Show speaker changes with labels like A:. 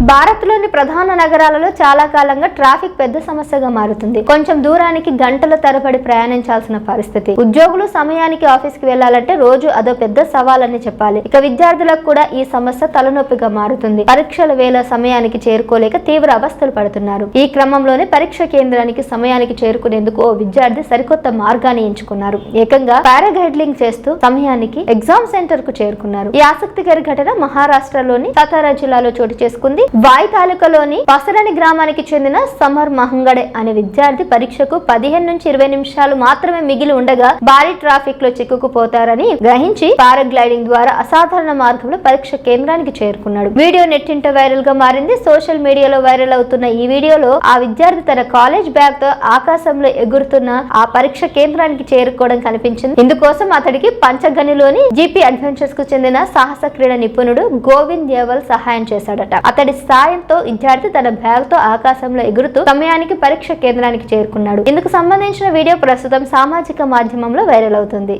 A: భారత్లోని ప్రధాన నగరాలలో చాలా కాలంగా ట్రాఫిక్ పెద్ద సమస్యగా మారుతుంది. కొంచెం దూరానికి గంటల తరబడి ప్రయాణించాల్సిన పరిస్థితి. ఉద్యోగులు సమయానికి ఆఫీస్కి వెళ్ళాలంటే రోజు అదో పెద్ద సవాలని చెప్పాలి. ఇక విద్యార్థులకు కూడా ఈ సమస్య తలనొప్పిగా మారుతుంది. పరీక్షల వేళ సమయానికి చేరుకోలేక తీవ్ర అవస్థలు పడుతున్నారు. ఈ క్రమంలోనే పరీక్ష కేంద్రానికి సమయానికి చేరుకునేందుకు ఓ విద్యార్థి సరికొత్త మార్గాన్ని ఎంచుకున్నారు. ఏకంగా పారాగ్లైడింగ్ చేస్తూ సమయానికి ఎగ్జామ్ సెంటర్కు చేరుకున్నారు. ఈ ఆసక్తికర ఘటన మహారాష్ట్రలోని సతారా జిల్లాలో చోటు చేసుకుంది. వాయి తాలూకాలోని పసరని గ్రామానికి చెందిన సమర్ మహంగడే అనే విద్యార్థి పరీక్షకు పదిహేను నుంచి ఇరవై నిమిషాలు మాత్రమే మిగిలి ఉండగా భారీ ట్రాఫిక్లో చిక్కుకుపోతారని గ్రహించి పారాగ్లైడింగ్ ద్వారా అసాధారణ మార్గంలో పరీక్ష కేంద్రానికి చేరుకున్నాడు. వీడియో నెట్టింట వైరల్గా మారింది. సోషల్ మీడియాలో వైరల్ అవుతున్న ఈ వీడియోలో ఆ విద్యార్థి తన కాలేజ్ బ్యాగ్తో ఆకాశంలో ఎగురుతున్న ఆ పరీక్ష కేంద్రానికి చేరుకోవడం కనిపించింది. ఇందుకోసం అతడికి పంచగనిలోని జీపీ అడ్వెంచర్స్కు చెందిన సాహస క్రీడ నిపుణుడు గోవింద్ దేవల్ సహాయం చేశాడట. అతడి సాయంతో విద్యార్థి తన బ్యాగ్తో ఆకాశంలో ఎగురుతూ సమయానికి పరీక్ష కేంద్రానికి చేరుకున్నాడు. ఇందుకు సంబంధించిన వీడియో ప్రస్తుతం సామాజిక మాధ్యమంలో వైరల్ అవుతుంది.